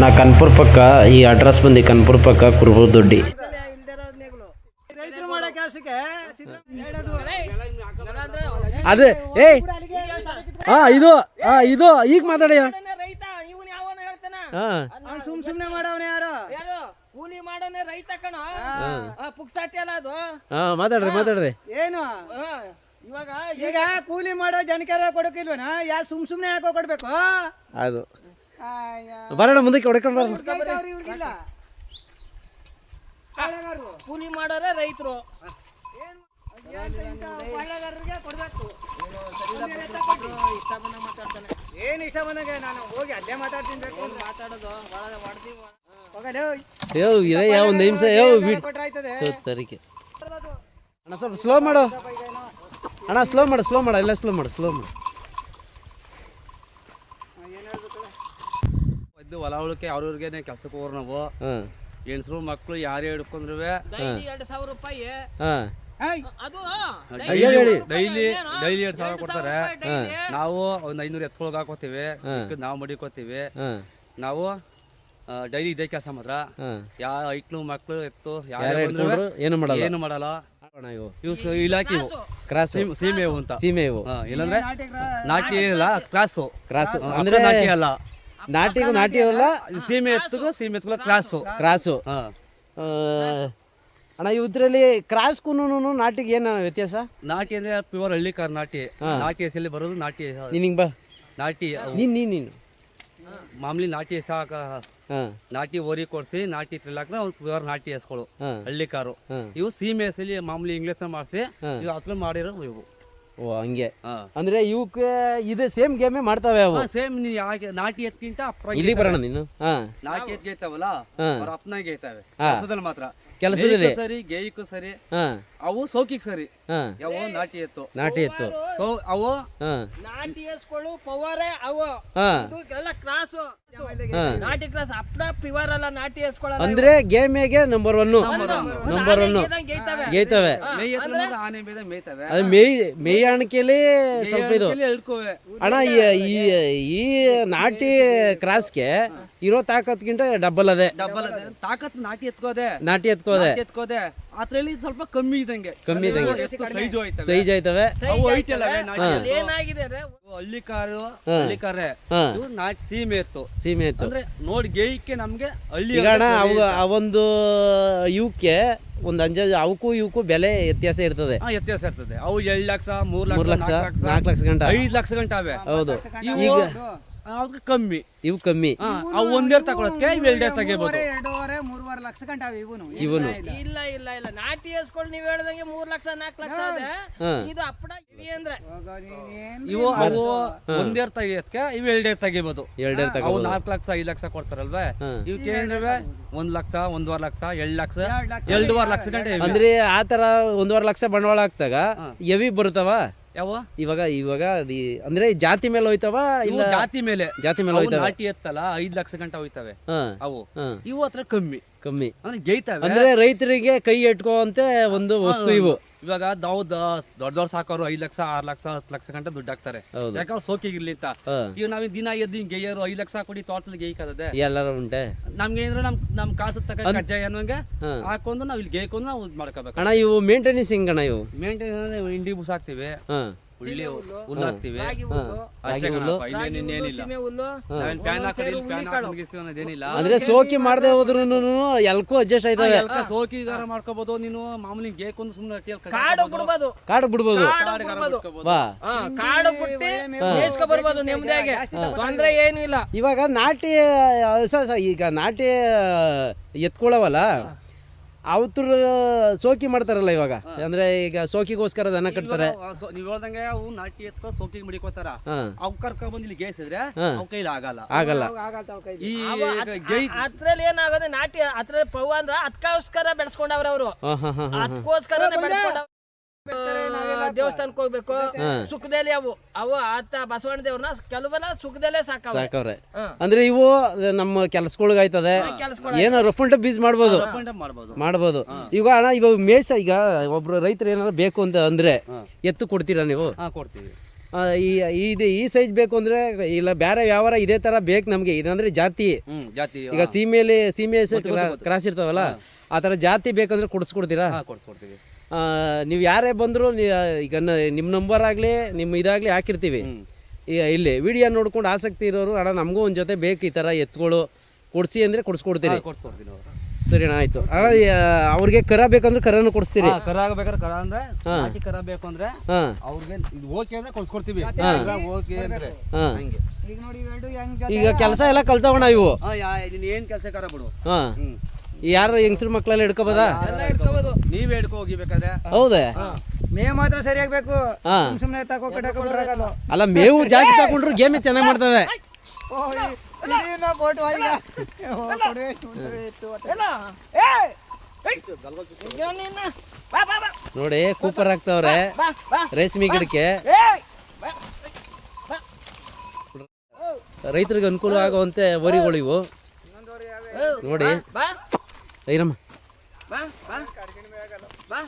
ಅಣ್ಣ ಕನ್ಪುರ್ ಪಕ್ಕ ಈ ಅಡ್ರೆಸ್ ಬಂದು ಕನ್ಪುರ್ ಪಕ್ಕ ಕುರುಬು ದೊಡ್ಡಿ. ರೈತರು ಮಾಡೋ ಕೆಲಸಕ್ಕೆ ಅದೇ ಏಯ್ ಹಾ ಇದು ಹಾ ಇದು ಈಗ ಮಾತಾಡಿ ರೈತ ಇವನ್ ಯಾವನ ಹೇಳ್ತಾನ ಹಾ. ಅವ್ನು ಸುಮ್ ಸುಮ್ನೆ ಮಾಡವನ ಯಾರು? ಯಾರು? ಕೂಲಿ ಮಾಡೋನೆ ರೈತ ಕಣ. ಪುಕ್ಸಾಟಿ ಅಲ್ಲ ಅದು. ಹಾ ಮಾತಾಡ್ರಿ ಮಾತಾಡ್ರಿ. ಏನು? ಇವಾಗ ಈಗ ಕೂಲಿ ಮಾಡೋ ಜನಕಾರ ಕೊಡೋಕಿಲ್ವೇನ? ಯಾ ಸುಮ್ ಸುಮ್ನೆ ಯಾಕೋ ಕೊಡ್ಬೇಕು? ಅದು. ಬರೋಣ ಮುಂದಕ್ಕೆ ಹೊಡ್ಕೊಂಡು ಬರೋಣ. ಕೂಲಿ ಮಾಡೋರೆ ರೈತರು. ಏನ್ ಇಷ್ಟ ಬಂದಂಗೆ ನಾನು ಹೋಗಿ ಅಲ್ಲೇ ಮಾತಾಡ್ತೀನಿ ಬೇಕು. ಮಾತಾಡೋದು ಒಳಗೆ. ಯೋ ಇದೇ ಯಾವ ಒಂದು ನಿಮಿಷ? ಯೋ ಬಿಡ್. ಕೊಟ್ರೆ ತರಿಕೆ. ಅಣ್ಣ ಸ್ವಲ್ಪ ಸ್ಲೋ ಮಾಡು. ಅಣ್ಣ ಸ್ಲೋ ಮಾಡು ಸ್ಲೋ ಮಾಡು ಎಲ್ಲ ಸ್ಲೋ ಮಾಡು ಸ್ಲೋ ಮಾಡು. ಇದ್ದು ಹೊಲ ಉಳಕ್ಕೆ ಅವ್ರವ್ರಿಗೇನೆ ಕೆಲ್ಸಕ್ಕೆ ಹೋಗ್ರು ನಾವು. ಹಾಂ. ಹೆಣ್ಸ್ರು ಮಕ್ಕಳು ಯಾರೇ ಹಿಡ್ಕೊಂಡ್ರು ಡೈಲಿ ಎರಡು ಸಾವಿರ ರೂಪಾಯಿ. ಹೇಳಿ, ಹೇಳಿ. ಡೈಲಿ ಡೈಲಿ ಎರಡು ಸಾವಿರ ಕೊಡ್ತಾರೆ. ನಾವು ಒಂದ್ ಐನೂರು ಎತ್ಕೊಳಗ್ ಹಾಕೋತೀವಿ. ಮಿಕ್ಕಿದ್ ನಾವು ಮಡಿಕೋತೀವಿ. ಹಾಂ. ನಾವು ಡೈಲಿ ಇದೇ ಕೆಲಸ ಮಾತ್ರ. ಹಾಂ. ಯಾ ಐಕ್ಳು ಮಕ್ಕಳು ಎತ್ತು ಯಾರೇ ಏನು ಮಾಡಲ್ಲ. ಏನು ಮಾಡಲ್ಲ. ಇವು. ಇವು ಸ- ಇಲಾಖೆ ಇವು. ಕ್ರಾಸ್. ಸೀಮೆ ಸೀಮೆ ಇವು ಅಂತ. ಸೀಮೆ ಇವು. ಹಾ, ಇಲ್ಲಾಂದ್ರೆ ನಾಟಿ ಇಲ್ಲ ಕ್ರಾಸು. ಕ್ರಾಸ್. ಅಂದ್ರೆ ನಾಟಿ ಅಲ್ಲ. ನಾಟಿಗೂ ನಾಟಿ ಅಲ್ಲ ಸೀಮೆ ಎತ್ತಿಗೂ ಸೀಮೆ ಎತ್ಕೊಳ್ಳೋ ಕ್ರಾಸು. ಕ್ರಾಸು. ಅಣ್ಣ ಇದ್ರಲ್ಲಿ ಕ್ರಾಸ್ಗೂ ನಾಟಿಗೆ ಏನು ವ್ಯತ್ಯಾಸ? ನಾಟಿ ಅಂದ್ರೆ ಪ್ಯೂರ್ ಹಳ್ಳಿ ಕಾರ್ ನಾಟಿ ನಾಟಿ ಹೆಸರಲ್ಲಿ ಬರೋದು ನಾಟಿ ನೀನು ಬಾ. ನಾಟಿ ನೀನು ನೀನು ನೀನು. ಮಾಮೂಲಿ ನಾಟಿ ಸಾಕ ಹಾಂ. ನಾಟಿ ಓರಿ ಕೊಡ್ಸಿ ನಾಟಿ ತಿರ್ಲಾಕ್ರೆ ಅವ್ರು ಪ್ಯೂರ್ ನಾಟಿ ಎಸ್ಕೊಳು. ಹಳ್ಳಿ ಕಾರು ಇವು ಸೀಮೆ ಹೆಸಲಿ ಮಾಮೂಲಿ ಇಂಗ್ಲೀಷ್ ಮಾಡಿಸಿ. ಇವು ಹತ್ರ ಮಾಡಿರೋ ಇವು. ಓ ಹಂಗೆ. ಹಾ. ಅಂದ್ರೆ ಇವಕ್ಕೆ ಇದು ಸೇಮ್ ಗೇಮೇ ಮಾಡ್ತಾವೆ ಅವು. ಸೇಮ್ ನೀ ಯಾಕೆ ನಾಟಿ ಎತ್ಕಿಂತ ಅಪ್ರ ಇಲ್ಲಿಗೆ ಬರೋಣ ನೀನು? ಹಾಂ. ನಾಟಿ ಎತ್ ಗೇಯ್ತಾವಲ್ಲ ಹಾ. ಅವ್ರ ಅಪ್ಪನಾಗ ಹಾ. ಮಾತ್ರ. ಕೆಲಸದಲ್ಲಿ. ಸರಿ ಗೇಯಕ್ಕೂ ಸರಿ ಹಾ. ಅವು ಸೋಕಿಗೆ ಸರಿ. ಹಾ. ಯಾವ ನಾಟಿ ಎತ್ತು. ನಾಟಿ ಎತ್ತು. ಸೊ ಅವು ಹಾ. ನಾಟಿ ಎಸ್ಗಳು ಪವರ್ ಅವು. ಹಾ. ಇದು ಎಲ್ಲ ಕ್ರಾಸ್ ಹಾಂ. ನಾಟಿ ಕ್ರಾಸ್ ಅಪ್ಡ ಪಿವರ್ ಅಲ್ಲ ನಾಟಿ ಎಸ್ಕೊಳ್ಳಲ್ಲ ಅಂದ್ರೆ ಗೇಮೇಗೆ ನಂಬರ್ ಒನ್ ನಂಬರ್ ಒನ್ ಗೇಯ್ತವೆ. ಗೇಯ್ತವೆ. ಮೇಯ್ ಆನೆ ಬೇದ ಮೇಯ್ತವೆ. ಅದು ಮೇಯ್ ಮೇಯಾಣಿಕೆಯಲ್ಲಿ ಸ್ವಲ್ಪ ಇದು. ಹೇಳ್ಕೋವೆ ಅಣ್ಣ ಈ- ಈ ಈ ನಾಟಿ ಕ್ರಾಸ್ಗೆ ಇರೋ ತಾಕತ್ಗಿಂತ ಡಬಲ್ ಅದೇ. ಡಬ್ಬಲ್ ಅದೇ. ತಾಕತ್ ನಾಟಿ ಎತ್ಕೋದೆ. ನಾಟಿ ಎತ್ಕೋದೆ ಎತ್ಕೋದೆ ಅದ್ರಲ್ಲಿ ಸ್ವಲ್ಪ ಕಮ್ಮಿ ಇದ್ದಂಗೆ. ಕಮ್ಮಿ ಇದಂಗೆ ಸೈಜು ಹೋಯ್ತವೆ ಸೈಜ್ ಆಯ್ತವೆ. ಅವು ಏನಾಗಿದೆ ಅಂದ್ರೆ ಹಳ್ಳಿ ಕಾರು ಹಳ್ಳಿ ಕಾರೆ. ಇವು ನಾಟಿ ಸೀಮೆ ಇತ್ತು. ಸೀಮೆ ಇತ್ತು. ಅಂದ್ರೆ ನೋಡಿ ಗೇಯಕ್ಕೆ ನಮ್ಗೆ ಹಳ್ಳಿ ಈಗ ಅಣ್ಣ ಅವು ಆ ಒಂದು ಇವಕ್ಕೆ ಒಂದು ಅಂಜಾಜು ಅವಕ್ಕೂ ಇವಕ್ಕೂ ಬೆಲೆ ವ್ಯತ್ಯಾಸ ಇರ್ತದೆ. ಹಾ ವ್ಯತ್ಯಾಸ ಇರ್ತದೆ. ಅವು ಎರಡ್ ಲಕ್ಷ ಮೂರ್ ಲಕ್ಷ ಲಕ್ಷ ನಾಲ್ಕು ಲಕ್ಷ ಗಂಟೆ ಲಕ್ಷ ಗಂಟ. ಐದ್ ಲಕ್ಷ ಗಂಟ ಅವೆ. ಹೌದು. ಈಗ ಅವ್ರಿಗೆ ಕಮ್ಮಿ. ಇವು ಕಮ್ಮಿ. ಹಾ ಅವು ಒಂದೇರ್ ತಗೊಳಕ್ಕೆ ತೆಗಿಬೋದು. ಮೂರುವರೆ, ಎರಡೂವರೆ ಮೂರುವರೆ ಲಕ್ಷ ಗಂಟ ಇವನು. ಇವನು. ಇಲ್ಲ ಇಲ್ಲ. ಇಲ್ಲ ನಾಟಿ ಎಸ್ಗಳು ನೀವ್ ಹೇಳ್ದಂಗೆ ಮೂರ್ ಲಕ್ಷ ನಾಲ್ಕು ಲಕ್ಷ ಅದ. ಹಾ. ಇದು ಅಪ್ಪಡ ಇವಿ ಅಂದ್ರೆ. ನೀನೇನ್ ಇವು ಅವು ಒಂದೇರ್ ತೆಗಿಯೋದಕ್ಕೆ ಇವು ಎರಡೇ ತೆಗಿಬೋದು. ಎರಡೇ ಅವು ತಗೋಬೋದು. ನಾಲ್ಕು ಲಕ್ಷ ಐದು ಲಕ್ಷ ಕೊಡ್ತಾರಲ್ವೇ? ಹಾ. ಇವು ಕೇಳಿದ್ರೆ ಒಂದ್ ಲಕ್ಷ ಒಂದೂವರೆ ಲಕ್ಷ ಎರಡ್ ಲಕ್ಷ ಎರಡ್ ಲಕ್ಷ ಎರಡೂವರೆ ಲಕ್ಷ ಗಂಟೆ ಇವೆ. ಅಂದ್ರೆ ಆ ತರ ಒಂದೂವರೆ ಲಕ್ಷ ಬಂಡವಾಳ ಹಾಕ್ದಾಗ ಎವಿ ಬರುತ್ತವ? ಯಾವ? ಇವಾಗ ಇವಾಗ ಅದು ಅಂದ್ರೆ ಜಾತಿ ಮೇಲೆ ಹೋಯ್ತವ ಇವು ಇಲ್ಲ ಜಾತಿ ಮೇಲೆ? ಜಾತಿ ಮೇಲೆ ಅವು ಹೋಯ್ತವ? ನಾಟಿ ಎತ್ತಲ್ಲ ಐದ್ ಲಕ್ಷ ಗಂಟೆ ಹೋಯ್ತವೆ ಹಾ ಅವು. ಹಾ. ಇವು ಹತ್ರ ಕಮ್ಮಿ. ಕಮ್ಮಿ. ಅಂದ್ರೆ ಗೇಯ್ತವೆ? ಅಂದ್ರೆ ರೈತರಿಗೆ ಕೈ ಎಟ್ಕೋವಂತೆ ಒಂದು ವಸ್ತು ಇವು. ಇವಾಗ ನಾವು ದೊಡ್ಡ ದೊಡ್ಡ ಸಾಕೋರು ಐದ್ ಲಕ್ಷ ಆರ್ ಲಕ್ಷ ಹತ್ತು ಲಕ್ಷ ಗಂಟೆ ದುಡ್ಡು ಹಾಕ್ತಾರೆ. ಯಾಕಂದ್ರೆ ಸೋಕಿಗಿರ್ಲಿ ಅಂತ. ಈಗ ನಾವ್ ದಿನ ಎದ್ದು ಹಿಂಗ್ ಗೆಯ್ಯರು ಐದ್ ಲಕ್ಷ ಕೊಡಿ ತೋಟದಲ್ಲಿ ಗೇಯ್ಕದೆ ಎಲ್ಲರೂ ಉಂಟೆ? ನಮ್ಗೆ ಏನಾದ್ರು ನಮ್ ನಮ್ ಕಾಸು ತಕ ಕಜ್ಜಾಯ ಅನ್ನೋಂಗೆ ಹಾಕೊಂಡು ನಾವ್ ಇಲ್ಲಿ ಗೇಯ್ಕೊಂಡು ನಾವು ಮಾಡ್ಕೋಬೇಕು. ಅಣ್ಣ ಇವು ಮೇಂಟೆನೆನ್ಸ್ ಹಿಂಗಣ್ಣ ಇವು? ಮೇಂಟೈನ್ ಇಂಡಿ ಬುಸ್ ಹಾಕ್ತಿವಿ. ಹುಳ್ಳಿ ಹುಲ್ಲು. ಹಾಕ್ತಿವಿ. ರಾಗಿ ಹುಲ್ಲು. ಅಷ್ಟೇ ರಾಗಿ ಕಣಪ್ಪ, ಇನ್ನೇನ್ ಇನ್ನೇನಿಲ್ಲ ಸೀಮೆ ಹುಲ್ಲು. ನಾವೇನ್ ಪ್ಯಾನ್ ಹಾಕೋದು ಸೇರು ಪ್ಯಾನ್ ಹುಳ್ಳಿ ಕಾಳು. ಹಾಕೊಂಡಿಸ್ತೀವಿ ಅನ್ನೋದೇನಿಲ್ಲ ಅಂದ್ರೆ ಸೋಕಿ ಮಾಡದೆ ಹೋದ್ರು ಎಲ್ಕೂ ಅಡ್ಜಸ್ಟ್ ಆಯ್ತವೆ. ಸೋಕಿ ಸೋಕಿಗಾರ ಮಾಡ್ಕೋಬಹುದು ನೀನು ಮಾಮೂಲಿ ಗೇಕೊಂದು ಸುಮ್ಮನೆ ಕಾಡು ಬಿಡ್ಬೋದು. ಕಾಡು ಬಿಡ್ಬೋದು. ಕಾಡು ಬಿಡ್ಬೋದು. ಬಾ. ಹಾ, ಕಾಡು ಬಿಟ್ಟಿ ಮೇಯ್ಸ್ಕೊ ಬರ್ಬೋದು ನೆಮ್ಮದಿಯಾಗಿ. ತೊಂದ್ರೆ ಏನು ಇಲ್ಲ. ಇವಾಗ ನಾಟಿ ಸ- ಈಗ ನಾಟಿ ಎತ್ಕೊಳ್ಳವಲ್ಲ ಅವತ್ರ ಸೋಕಿ ಮಾಡ್ತಾರಲ್ಲ ಇವಾಗ. ಅಂದ್ರೆ ಈಗ ಸೋಕಿಗೋಸ್ಕರ ದನ ಕಟ್ತಾರೆ. ನೀವ್ ಹೇಳ್ದಂಗೆ ಅವು ನಾಟಿ ಎತ್ತ ಸೋಕಿಗೆ ಮಡಿಕೋತಾರ. ಅವ್ ಕರ್ಕೊಂಡ್ ಬಂದು ಇಲ್ಲಿ ಗೇಸಿದ್ರೆ ಹಾ. ಅವ್ ಕೈಲಿ ಆಗಲ್ಲ. ಆಗಲ್ಲ. ಈ ಅದ್ರಲ್ಲಿ ಏನಾಗೋದು ನಾಟಿ ಅದ್ರಲ್ಲಿ ಪವ್ ಅಂದ್ರ ಅದಕ್ಕೋಸ್ಕರ ಬೆಳೆಸ್ಕೊಂಡವ್ರ ಅವರು. ಹಾ ಹಾ ಹಾ ಹಾ ಅದಕ್ಕೋಸ್ಕರ ಬೆಳೆಸ್ಕೊಂಡವ್ರ ದೇವಸ್ಥಾನಕ್ಕೆ ಹೋಗ್ಬೇಕು. ಸುಖದಲ್ಲಿ ಅವು ಅವು ಆತ ಬಸವಣ್ಣ ದೇವ್ರನ್ನ ಕೆಲವನ್ನ ಸುಖದಲ್ಲೇ ಸಾಕವ ಸಾಕವ್ರೆ. ಅಂದ್ರೆ ಇವು ನಮ್ಮ ಕೆಲಸಗಳಿಗಾಯ್ತದೆ ಕೆಲ್ಸಗಳು ಏನೋ ರಫ್ ಅಂಡ್ ಬೀಸ್ ಮಾಡ್ಬೋದು. ಮಾಡ್ಬೋದು. ಈಗ ಅಣ್ಣ ಇವಾಗ ಮೇಸ ಈಗ ಒಬ್ರು ರೈತರು ಏನಾರ ಬೇಕು ಅಂತ ಅಂದ್ರೆ ಎತ್ತು ಕೊಡ್ತೀರಾ ನೀವು? ಹಾ ಕೊಡ್ತೀವಿ. ಈ ಇದು ಈ ಸೈಜ್ ಬೇಕು ಅಂದ್ರೆ ಇಲ್ಲ ಬೇರೆ ವ್ಯವಹಾರ ಇದೇ ತರ ಬೇಕು ನಮ್ಗೆ. ಇದಂದ್ರೆ ಜಾತಿ. ಜಾತಿ ಈಗ ಸೀಮೆಯಲ್ಲಿ ಸೀಮೆ. ಕ್ರಾಸ್ ಇರ್ತಾವಲ್ಲ ಆ ತರ ಜಾತಿ ಬೇಕಂದ್ರೆ ಕೊಡಿಸ್ಕೊಡ್ತೀರಾ? ಹಾ ಕೊಡ್ಸ್ಕೊಡ್ತೀವಿ. ನೀವು ಯಾರೇ ಬಂದರೂ ಈಗ ನಿಮ್ಮ ನಂಬರ್ ಆಗಲಿ ನಿಮ್ಮ ಇದಾಗಲಿ ಹಾಕಿರ್ತೀವಿ. ಈಗ ಇಲ್ಲಿ ವಿಡಿಯೋ ನೋಡ್ಕೊಂಡು ಆಸಕ್ತಿ ಇರೋರು ಅಣ್ಣ ನಮಗೂ ಒಂದು ಜೊತೆ ಬೇಕು ಈ ಥರ ಎತ್ತುಗಳು ಕೊಡಿಸಿ ಅಂದರೆ ಕೊಡಿಸ್ಕೊಡ್ತೀರಿ. ನಾವು ಸರಿ ಅಣ್ಣ ಆಯಿತು. ಅಣ್ಣ ಅವ್ರಿಗೆ ಕರ ಬೇಕಂದ್ರೆ ಕರನು ಕೊಡಿಸ್ತೀರಿ. ಹಾ, ಕರ ಆಗಬೇಕಾದ್ರೆ ಕರ ಅಂದ್ರೆ ಹಾ. ನಾಟಿ ಕರ ಬೇಕು ಅಂದ್ರೆ ಹಾಂ. ಅವ್ರಿಗೆ ಓಕೆ ಅಂದ್ರೆ ಕೊಡ್ಸ್ಕೊಡ್ತೀವಿ. ಹಾ. ಓಕೆ ಅಂದ್ರೆ ಹಾಂ. ಹಂಗೆ. ಈಗ ನೋಡಿ ಈಗ ಕೆಲಸ ಎಲ್ಲ ಕಲ್ತವಣ್ಣ ಇವು. ಏನ್ ಕೆಲಸ ಕರ ಬಿಡು. ಹಾಂ. ಯಾರು ಹೆಂಗಸ್ರ ಮಕ್ಕಳೆಲ್ಲ ಹಿಡ್ಕೋಬೋದಾ? ನೀವ್ ಹೇಳ್ಕೊ ಹೋಗಿಬೇಕಾದ್ರೆ? ಹೌದೇ? ಮೇವ್ ಮಾತ್ರ ಸರಿಯಾಗಬೇಕು ಹಾ. ಸುಮ್ ಸುಮ್ನೆ ತಕೋ ಕಟ್ಟಕ್ಕೆ ಅಲ್ಲ ಮೇವು ಜಾಸ್ತಿ ತಗೊಂಡ್ರು ಗೇಮ್ ಚೆನ್ನಾಗಿ ಮಾಡ್ತವೆ. ಬೋಟ್ ಈಗ ಓ, ಕೊಡುವೆ, ಕೊಡುವೆ, ಒಟ್ಟು. ನೋಡಿ ಕೂಪರ್ ಹಾಕ್ತವ್ರೆ. ರೇಷ್ಮೆ ಗಿಡಕ್ಕೆ. ಬಾ. ರೈತರಿಗೆ ಅನುಕೂಲ ಆಗುವಂತೆ ವರಿಗಳು ಇವು ಇನ್ನೊಂದುವರೆ ನೋಡಿ ಆಗಲ್ಲ. ಬಾ ಬಾ